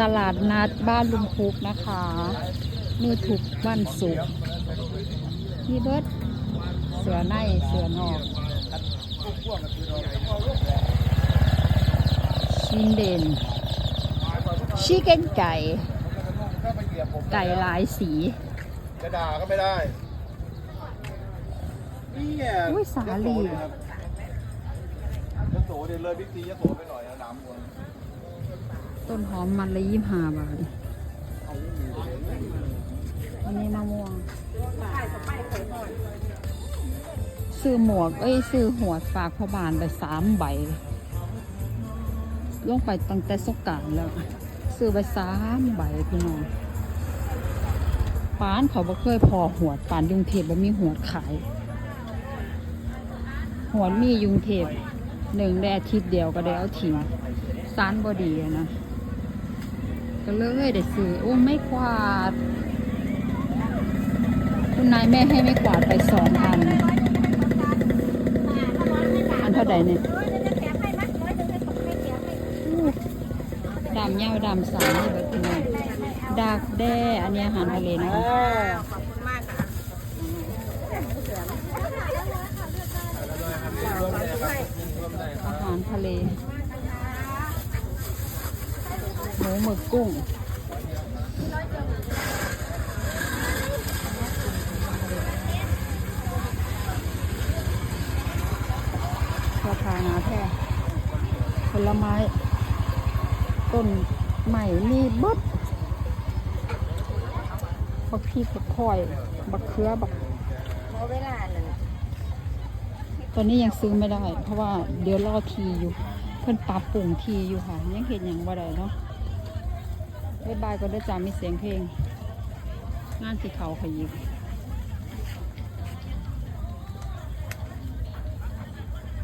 ตลาดนัดบ้านลุงพุกนะคะมีทุกวันศุกร์มีเบิดเสือในเสือนอกชินเด่นชิเก้นไก่ ไก่หลายสีจะด่าก็ไม่ได้นี่ไงอุ้ยสาลียโสเดี๋ยวเลยบิ๊กซียโสไปหน่อยนะน้ำวน ต้นหอมมันละยี่ห้าบาทอันนี้มะม่วงซื้อหมวก เอ้ยซื้อหัวฝากพอบานไปสามใบ ลงไปตั้งแต่สกการแล้ว ซื้อไปสามใบพี่น้องปานเขาบ่เคยพอหัวปานยุงเทพบ่มีหัวขาย หัวมียุงเทพหนึ่งได้อาทิตย์เดียวก็ได้เอาทิ้งสารบอดีนะ ก็เลยได้ซื้อโอ้ไม่กวาด คุณนายแม่ให้ไม่กวาดไปสองอัน อันเท่าใดเนี่ยอู้ดำเงาดำสามนี่แบบนี้ดากแด้ อันนี้อาหารทะเลเนาะอาหารทะเล หมูหมึกกุ้งราคาหนาแท้ผลไม้ ต้นใหม่มีเบัดบักพีบักคอย บักเขือบักพอเวลาเลยตอนนี้ยังซื้อไม่ได้ เพราะว่าเดี๋ยวรอทีอยู่ เพิ่นปรับปรุงทีอยู่ค่ะ ยังเห็นอย่างบ่าไดเนาะ บ๊ายบายก็ได้จ้ามีเสียงเพลง งานสีเขาขยิบ